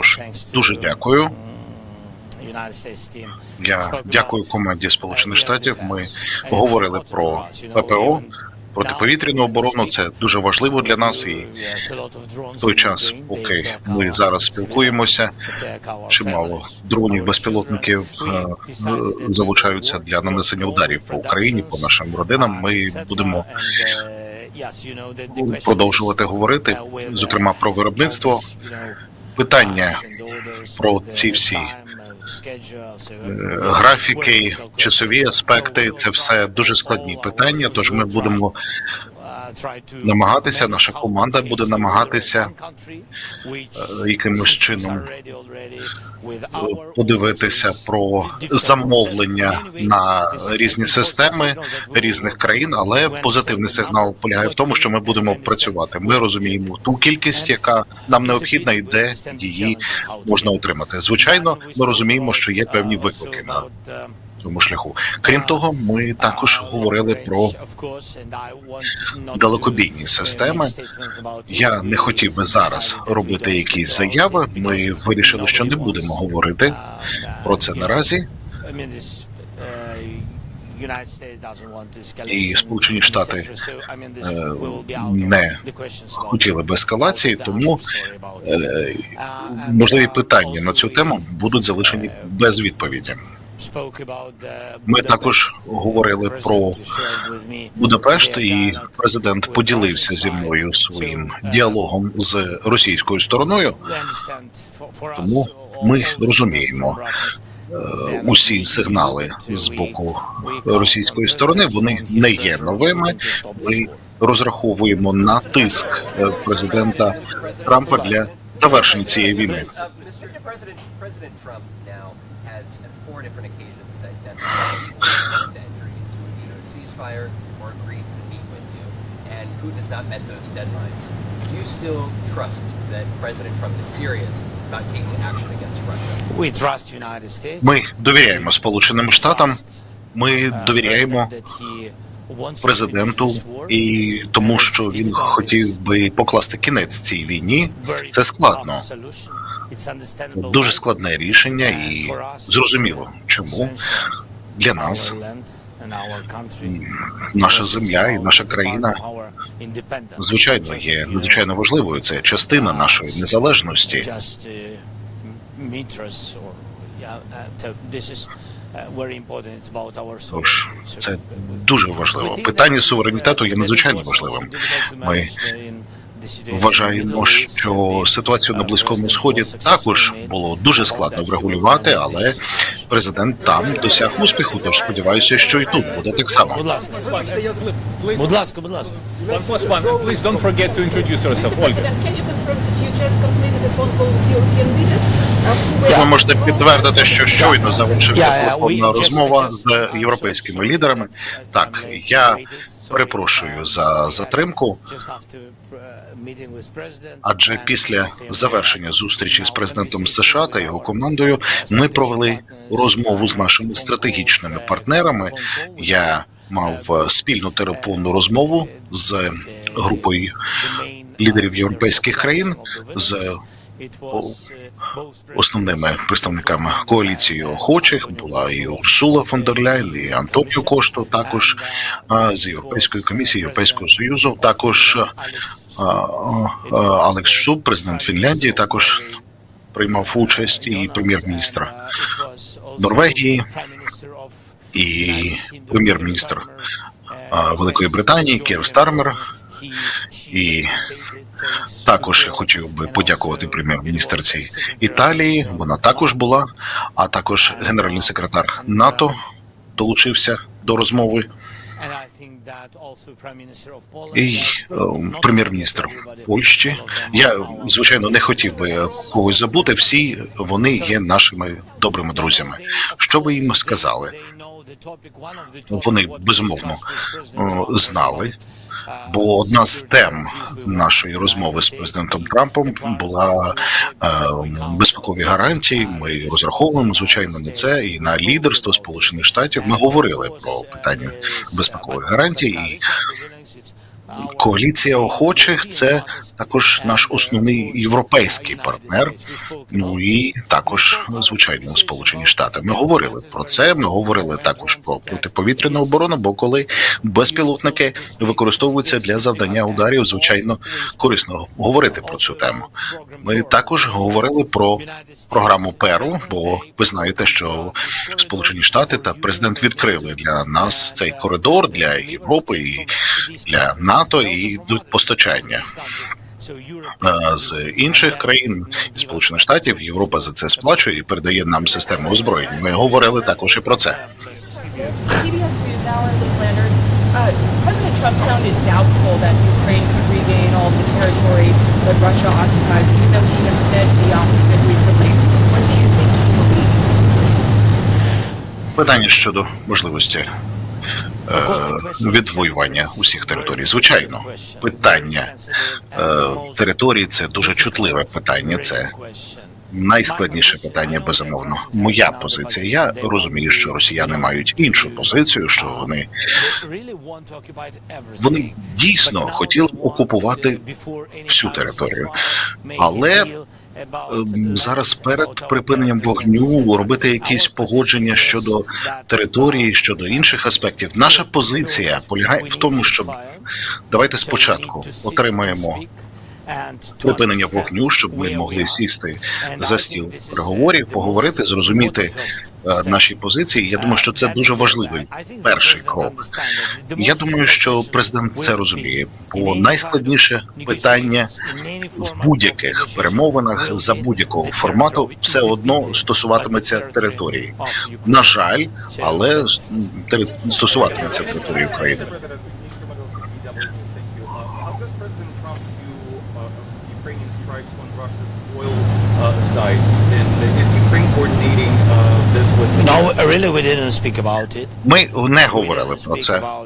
Тож, Дуже дякую. Я дякую команді Сполучених Штатів. Ми говорили про ППО, протиповітряну оборону. Це дуже важливо для нас. І в той час, поки ми зараз спілкуємося, чимало дронів безпілотників е, е, залучаються для нанесення ударів по Україні, по нашим родинам. Ми будемо продовжувати говорити, зокрема про виробництво. Питання про ці всі е, графіки, часові аспекти це все дуже складні питання. Тож ми будемо намагатися. Наша команда буде намагатися е, якимось чином подивитися про замовлення на різні системи різних країн, але позитивний сигнал полягає в тому, що ми будемо працювати. Ми розуміємо ту кількість, яка нам необхідна, і де її можна отримати. Звичайно, ми розуміємо, що є певні виклики на цьому шляху. Крім того, ми також говорили про далекобійні системи. Я не хотів би зараз робити якісь заяви. Ми вирішили, що не будемо говорити про це наразі. І Сполучені Штати е, не хотіли б ескалації, тому е, можливі питання на цю тему будуть залишені без відповіді. Ми також говорили про Будапешт, і президент поділився зі мною своїм діалогом з російською стороною. Тому ми розуміємо Е, Усі сигнали з боку російської сторони вони не є новими. Ми розраховуємо на тиск е, президента Трампа для завершення цієї війни. Uh, Mr. President, President Trump now has on four different occasions said that he wants to enter into either a ceasefire or agreed to meet with you, and Putin has not met those deadlines. Do you still trust that President Trump is serious about taking action against Russia? Ми довіряємо Сполученим Штатам. Ми довіряємо президенту і тому, що він хотів би покласти кінець цій війні. Це складно. Дуже складне рішення, і зрозуміло, чому для нас наша земля і наша країна звичайно є надзвичайно важливою. Це частина нашої незалежності. Тож це дуже важливо. Питання суверенітету є надзвичайно важливим. Ми вважаємо, що ситуацію на близькому сході також було дуже складно врегулювати, але президент там досяг успіху. Тож сподіваюся, що і тут буде так само. Будь ласка, будь ласка, будь ласка. Please don't forget to introduce yourself, Olga. Can you confirm that you just completed a phone call with European leaders? Were- можете підтвердити, що щойно завершився we телефонна розмова з європейськими лідерами. Так, я перепрошую за затримку. Адже після завершення зустрічі з президентом США та його командою ми провели розмову з нашими стратегічними партнерами. Я мав е, спільну телефонну розмову з групою лідерів європейських країн з основними представниками коаліції охочих була і Урсула фон дер Ляйн, і Антоніо Кошто, також а, з Європейської комісії Європейського союзу, також а, Алекс Шуб, президент Фінляндії, також приймав участь і прем'єр-міністр Норвегії, і прем'єр-міністр Великої Британії Кір Стармер. І також я хотів би подякувати прем'єр-міністерці Італії. Вона також була, а також генеральний секретар НАТО долучився до розмови. І е, прем'єр-міністр Польщі. Я звичайно не хотів би когось забути. Всі вони є нашими добрими друзями. Що ви їм сказали? Вони безумовно е, знали. Бо одна з тем нашої розмови з президентом Трампом була е, безпекові гарантії. Ми розраховуємо звичайно на це і на лідерство Сполучених Штатів. Ми говорили про питання безпекових гарантій, і коаліція охочих це також наш основний європейський партнер. Ну і також, звичайно, Сполучені Штати. Ми говорили про це. Ми говорили також про протиповітряну оборону. Бо коли безпілотники використовуються для завдання ударів, звичайно, корисно говорити про цю тему. Ми також говорили про програму Перу, бо ви знаєте, що Сполучені Штати та президент відкрили для нас цей коридор для Європи і для НАТО і постачання з інших країн Сполучених Штатів. Європа за це сплачує і передає нам систему озброєнь. Ми говорили також і про це. Uh, has said the opposite recently. What do you think he believes? Питання щодо можливості е, відвоювання усіх територій. Звичайно, питання е, території це дуже чутливе питання. Це найскладніше питання, безумовно. Моя позиція. Я розумію, що росіяни мають іншу позицію, що вони вони дійсно хотіли б окупувати всю територію, але ем, зараз перед припиненням вогню робити якісь погодження щодо території, щодо інших аспектів. Наша позиція полягає в тому, щоб давайте спочатку отримаємо припинення вогню, щоб ми могли сісти за стіл переговорів, поговорити, зрозуміти е, наші позиції. Я думаю, що це дуже важливий перший крок. Я думаю, що президент це розуміє, бо найскладніше питання в будь-яких перемовинах за будь-якого формату все одно стосуватиметься території. На жаль, але стосуватиметься території України. How does President Trump view uh, Ukrainian strikes on Russia's oil uh, sites? And is Ukraine coordinating uh, this with? No, really, we didn't speak about it. Ми не We говорили didn't про speak це. uh,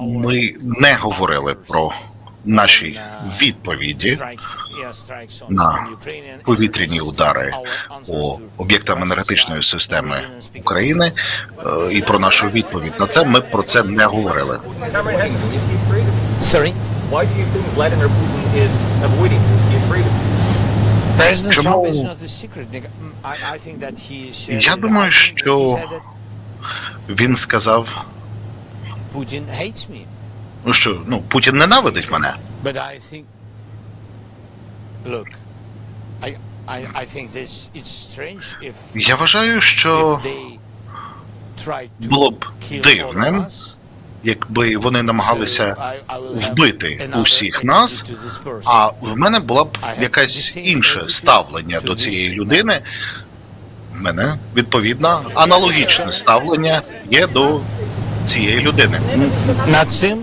Ми не говорили про наші відповіді на повітряні удари по to об'єктам енергетичної strikes. системи України е, і про нашу відповідь на це. Ми про це не говорили. Sorry? Why do you think Vladimir Putin is avoiding this? Is he afraid of it? Чому- Я думаю, що Він сказав, ну що ну Путін ненавидить мене. Я вважаю, що було б дивним. Якби вони намагалися вбити усіх нас, а в мене було б якесь інше ставлення до цієї людини. В мене відповідно аналогічне ставлення є до цієї людини. Над цим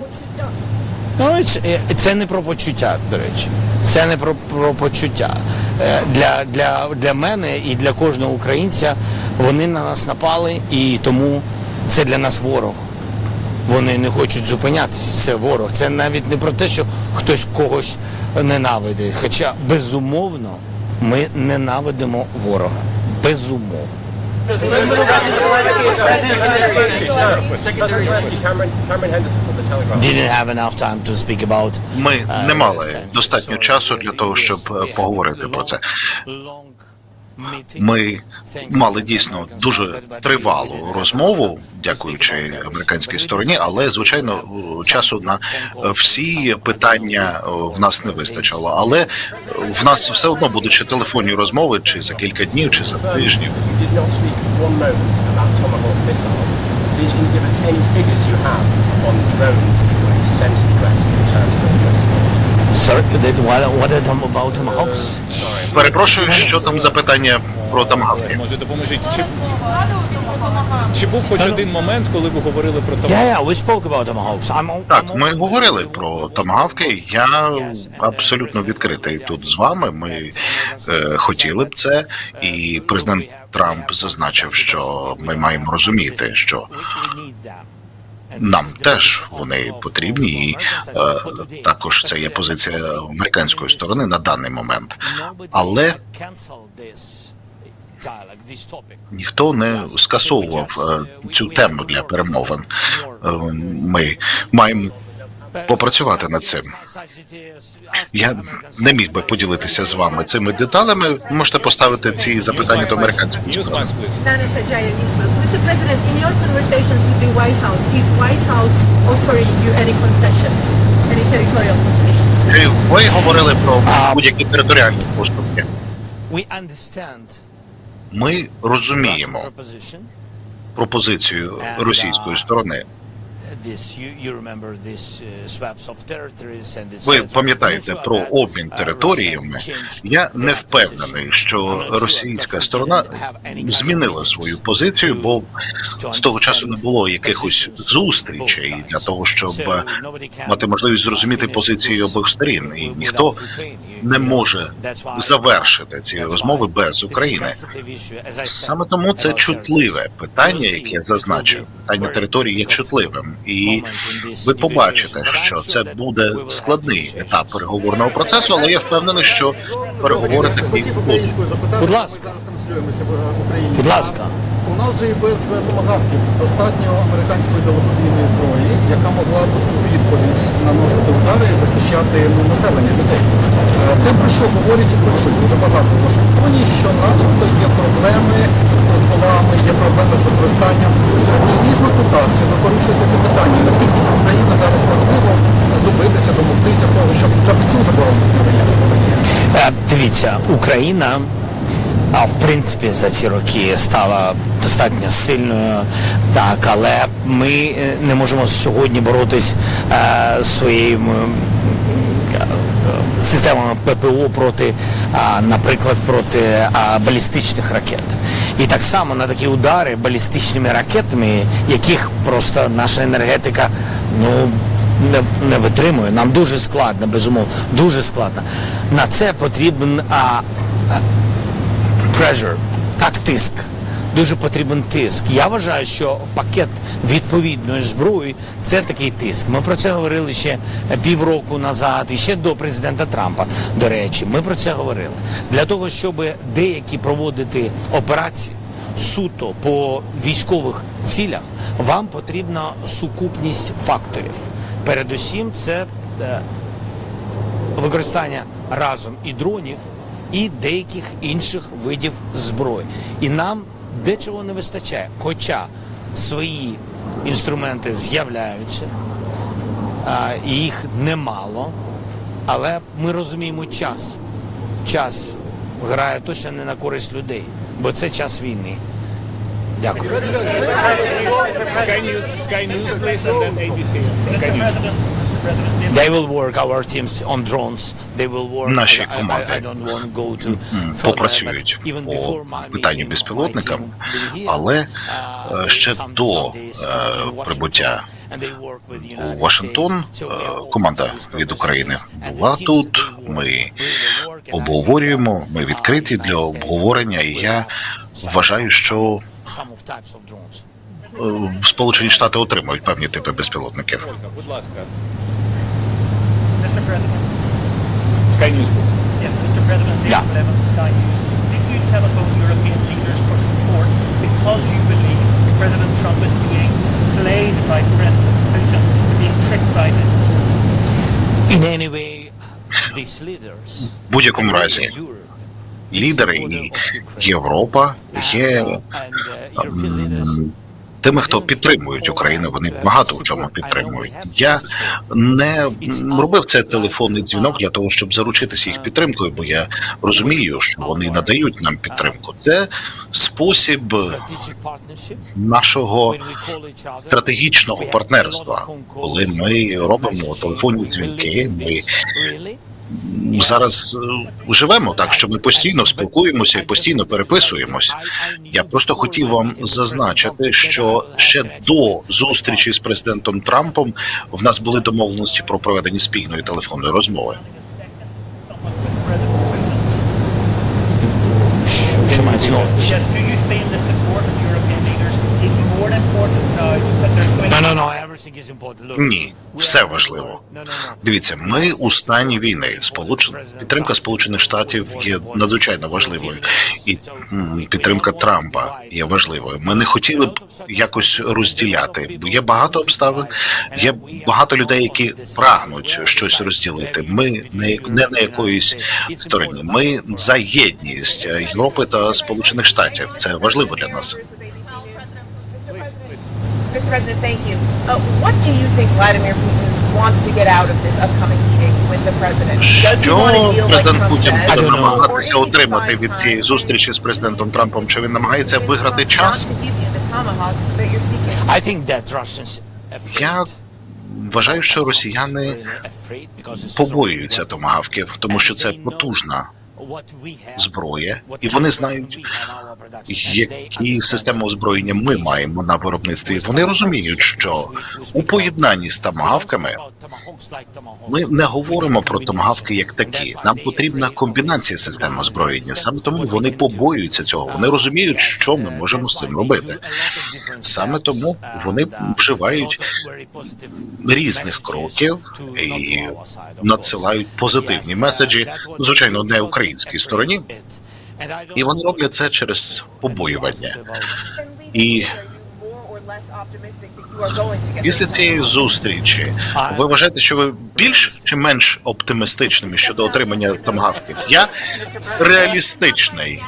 Ну, це- це не про почуття, до речі. Це не про, про почуття. Е, Для, для, для мене і для кожного українця вони на нас напали, і тому це для нас ворог. Вони не хочуть зупинятися. Це ворог. Це навіть не про те, що хтось когось ненавидить. Хоча безумовно ми ненавидимо ворога. Безумовно. Ми не мали достатньо часу для того, щоб е, поговорити про це. Ми мали дійсно дуже тривалу розмову, дякуючи американській стороні, але звичайно часу на е, всі питання е, в нас не вистачило. Але е, в нас все одно будуть ще телефонні розмови, чи за кілька днів, чи за тижнів. Please can you give us any figures you have on drones Sorry, that- what, what are them about Tomahawks? Перепрошую, що там за питання про тамгавки. Може, допоможіть. Чи, чи був хоч один момент, коли ви говорили про Yeah, Томагавк? yeah, we spoke about Tomahawks. I'm, I'm Так, ми говорили про тамгавки. Я абсолютно відкритий тут з вами. Ми е, хотіли б це, і президент Трамп зазначив, що ми маємо розуміти, що нам теж вони потрібні, і е, також це є позиція американської сторони на даний момент. Але ніхто не скасовував е, цю тему для перемовин. Е, Ми маємо попрацювати над цим. Я не міг би поділитися з вами цими деталями. Можете поставити ці запитання до американської Mr. President, in your conversations with the White House, is White House offering you any concessions, any territorial concessions? Ви говорили про будь-які територіальні поступки? We understand Ми розуміємо пропозицію російської сторони. Ви пам'ятаєте про обмін територіями. Я не впевнений, що російська сторона змінила свою позицію, бо з того часу не було якихось зустрічей для того, щоб мати можливість зрозуміти позиції обох сторін, і ніхто не може завершити ці розмови без України. Саме тому це чутливе питання, яке я зазначив. Питання території є чутливим, і ви побачите, що це буде складний етап переговорного процесу, але я впевнений, що переговори такі будуть. Будь ласка. Будь ласка. У нас же і без томагавків достатньо американської далекобійної зброї, яка могла б у відповідь наносити удари і захищати ну, населення людей. Е, Те, про що говорять і пишуть дуже багато в Вашингтоні, що начебто є проблеми з дозволами, є проблеми з використанням. Чи дійсно це так? Чи ви порушуєте це питання? Наскільки для України зараз можливо добитися, домогтися того, щоб хоча б цю забороненість не Е, Дивіться, Україна, а в принципі за ці роки стала достатньо сильною, так, але ми е, не можемо сьогодні боротись е, своїм е, системами ППО проти, наприклад, проти балістичних ракет. І так само на такі удари балістичними ракетами, яких просто наша енергетика ну не, не витримує. Нам дуже складно, безумовно, дуже складно. На це потрібен а, pressure, так тиск. Дуже потрібен тиск. Я вважаю, що пакет відповідної зброї це такий тиск. Ми про це говорили ще півроку назад, і ще до президента Трампа. До речі, ми про це говорили для того, щоб деякі проводити операції суто по військових цілях, вам потрібна сукупність факторів. Передусім, це е, використання разом і дронів, і деяких інших видів зброї. І нам дечого не вистачає. Хоча свої інструменти з'являються, їх немало, але ми розуміємо час. Час грає точно не на користь людей, бо це час війни. Дякую. Sky News, Sky News, please, and then ABC. Sky News. They will work our teams on drones. They will work. Наші команди I don't want to go to further, попрацюють по before my питанню безпілотникам, але uh, е, ще до е, прибуття and they work with the у Вашингтон е, команда від України була тут. Ми обговорюємо. Ми uh, відкриті United для States обговорення, і я вважаю, some- що some of types of drones. е, Сполучені Штати отримують певні типи безпілотників. President. Sky News, please. Yes, Mr. President, David Yeah. Levin, Sky News. Did you telephone European leaders for support because you believe President Trump is being played by President Putin, being tricked by him? In any way, these leaders В будь-якому разі Europe, лідери і Європа є тими, хто підтримують Україну. Вони багато в чому підтримують. Я не робив цей телефонний дзвінок для того, щоб заручитися їх підтримкою, бо я розумію, що вони надають нам підтримку. Це спосіб нашого стратегічного партнерства, коли ми робимо телефонні дзвінки. Ми? Зараз е, живемо так, що ми постійно спілкуємося і постійно переписуємось. Я просто хотів вам зазначити, що ще до зустрічі з президентом Трампом в нас були домовленості про проведення спільної телефонної розмови. Що- мається going No, no, no. Ні, все важливо. Дивіться, ми у стані війни. Сполуч... підтримка Сполучених Штатів є надзвичайно важливою, і підтримка Трампа є важливою. Ми не хотіли б якось розділяти. Є багато обставин, є багато людей, які прагнуть щось розділити. Ми не, не на якоїсь стороні. Ми за єдність Європи та Сполучених Штатів. Це важливо для нас. Mr. President, thank you. Uh, what do you think Vladimir Putin wants to get out of this upcoming meeting with the president? Does he want to Що deal like президент Trump Путін буде намагатися отримати від цієї зустрічі з президентом Трампом? Чи він намагається виграти час? to give you the tomahawks that you're seeking. I think that Russians afraid. Я вважаю, що росіяни Afraid because it's so побоюються томагавків, тому що це потужна зброя, і вони знають, які системи озброєння ми маємо на виробництві. Вони розуміють, що у поєднанні з томагавками ми не говоримо про томагавки як такі. Нам потрібна комбінація систем озброєння. Саме тому вони побоюються цього. Вони розуміють, що ми можемо з цим робити. Саме тому вони вживають різних кроків і надсилають позитивні меседжі, звичайно, не українській стороні. І вони роблять це через побоювання. І після цієї зустрічі ви вважаєте, що ви більш чи менш оптимістичними щодо отримання томгавків? Я реалістичний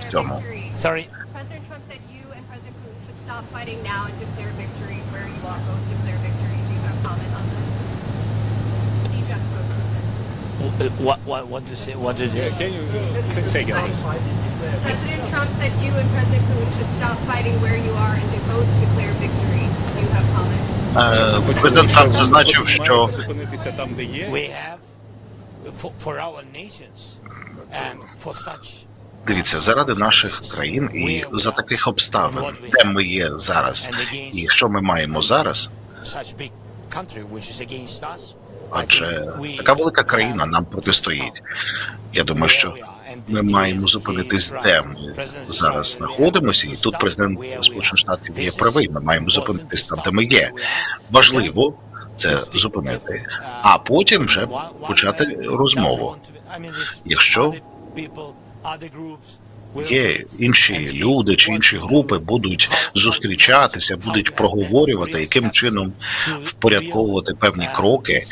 в цьому. Sorry. President Trump said you and President Putin should stop fighting now and declare victory where you are. Both declare victory. Do you have comment on this? He just posted this. What what what you say? What did you? Can you say, say again? please? President Trump said you and President Putin should stop fighting where you are and to both declare victory. Do you have comment? Е, Президент Трамп зазначив, що зупинитися там, де є. We have for, for our nations and for such дивіться заради наших країн і за таких обставин, де ми є зараз, і що ми маємо зараз. such big country which is against us. Адже така велика країна нам протистоїть. Я думаю, що ми маємо зупинитись, де ми зараз знаходимося, і тут президент Сполучених Штатів є правий. Ми маємо зупинитись там, де ми є. Важливо це зупинити, а потім вже почати розмову. Якщо Є інші люди чи інші групи будуть зустрічатися, будуть проговорювати, яким чином впорядковувати певні кроки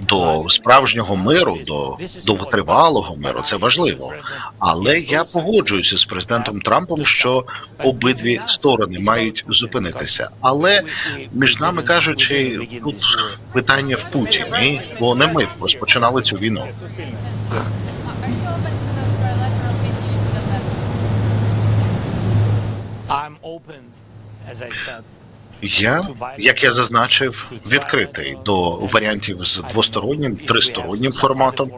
до справжнього миру, до довготривалого миру. Це важливо. Але я погоджуюся з президентом Трампом, що обидві сторони мають зупинитися. Але між нами кажучи, тут питання в Путіні, бо не ми розпочинали цю війну. I'm open, as I said. Я, як я зазначив, відкритий до варіантів з двостороннім, тристороннім форматом.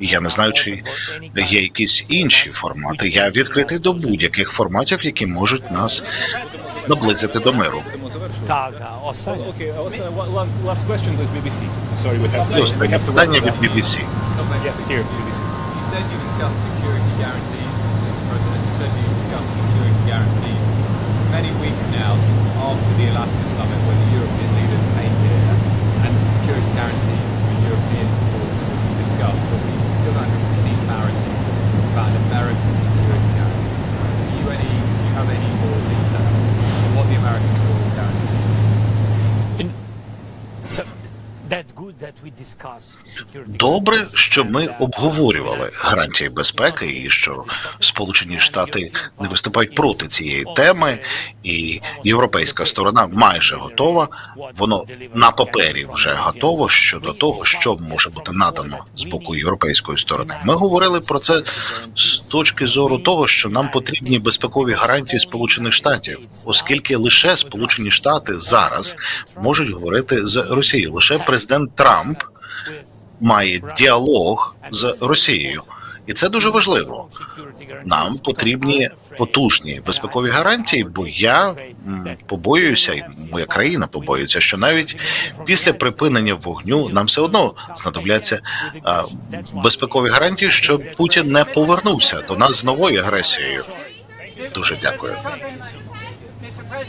Я не знаю, чи є якісь інші формати. Я відкритий до будь-яких форматів, які можуть нас наблизити до миру. Так, так, останнє. І останнє питання від BBC. Many weeks now since after the Alaska summit when the Добре, що ми обговорювали гарантії безпеки, і що Сполучені Штати не виступають проти цієї теми, і європейська сторона майже готова. Воно на папері вже готово щодо того, що може бути надано з боку європейської сторони. Ми говорили про це з точки зору того, що нам потрібні безпекові гарантії Сполучених Штатів, оскільки лише Сполучені Штати зараз можуть говорити з Росією. Лише президент Трамп має діалог з Росією, і це дуже важливо. Нам потрібні потужні безпекові гарантії, бо я побоююся, і моя країна побоюється, що навіть після припинення вогню нам все одно знадобляться а, безпекові гарантії, щоб Путін не повернувся до нас з новою агресією. Дуже дякую.